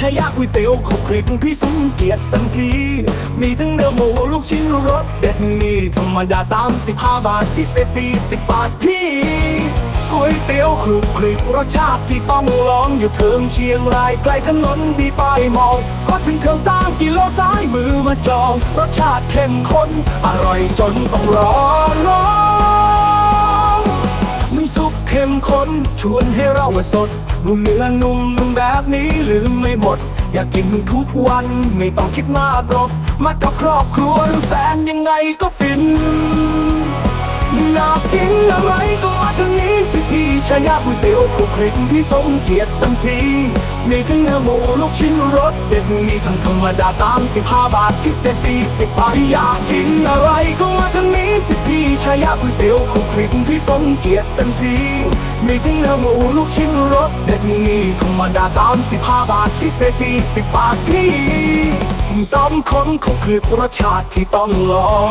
ชายาก๋วยเตี๋ยวขบคลิกพี่สมเกียรติเต็มที มีทั้งเนื้อหมูลูกชิ้นรสเด็ดมีธรรมดา 35 บาทพิเศษ40 บาทพี่ก๋วยเตี๋ยวคลุกคลิกรสชาติที่ต้องลองอยู่เทิงเชียงรายใกล้ถนนมีป้ายมองก็ถึงเทิงสามกิโลซ้ายมือมาจองรสชาติเข้มข้นอร่อยจนต้องรอลองน้ำซุปเข้มข้นชวนให้เรามาสด นุ่มเนื้อนุ่มนุ่มแบบนี้ลืมไม่หมด อยากกินทุกวันไม่ต้องคิดมากหรอกมากับครอบครัวหรือแฟนยังไงก็ฟินน่ากินอะไรก็มาทางนี้สิพี่ชายาก๋วยเตี๋ยวคุกคลิกที่สมเกียรติเต็มทีมีทั้งเนื้อหมูลูกชิ้นรสเด็ดมีทั้งธรรมดา 35 บาทพิเศษ40บาทอยากกินอะไรก็ ชายาก๋วยเตี๋ยวคุกคลิกที่สมเกียรติเต็มทีมีทั้งเนื้อหมูลูกชิ้นรสเด็ดมีธรรมดา35บาทพิเศษ40บบาทพี่ต้มข้นคุกคลิกรสชาติที่ต้องลอง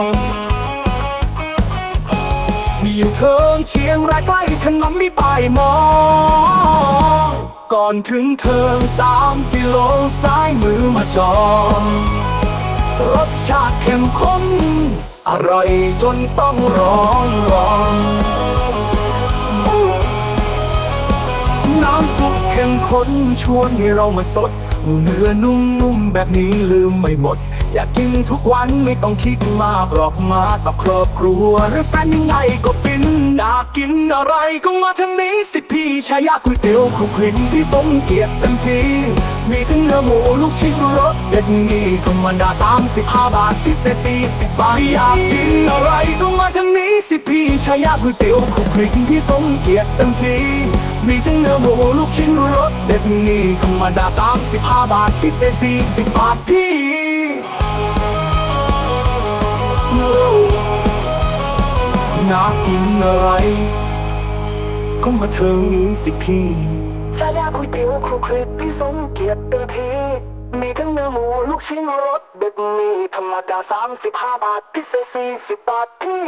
มีอยู่เทิงเชียงรายใกล้ถนนมีป้ายมองก่อนถึงเทิงสามกิโลซ้ายมือมาจองรสชาติเข้มข้น อร่อยจนต้องร้องร้องน้ำซุปเข้มข้นชวนให้เรามาสด เนื้อนุ่มๆแบบนี้ลืมไม่หมด อยากกินทุกวันไม่ต้องคิดมากหรอกมากับครอบครัว หรือแฟนยังไงก็ฟินอยากกินอะไรก็มาทางนี้สิพี่ชายาก๋วยเตี๋ยวคลุกคลิกที่สมเกียรติเต็มทีมีทั้งเนื้อหมูลูกชิ้นรสเด็ดมีธรรมดา35 บาทพิเศษ40บาทอยากกินอะไรก็มาทางนี้สิพี่ชายาก๋วยเตี๋ยวคลุกคลิกที่สมเกียรติเต็มทีมีทั้งเนื้อหมูลูกชิ้นรสเด็ดมีธรรมดา35 บาทพิเศษ40บาทพี่ น่ากินอะไร ก็มาเทิงนี้สิพี่ชายาก๋วยเตี๋ยวครูคลิปพี่สมเกียรติเต็มทีมีทั้งเนื้อหมูลูกชิ้นรสเด็ดมีธรรมดา35บาทพิเศษ40บาทพี่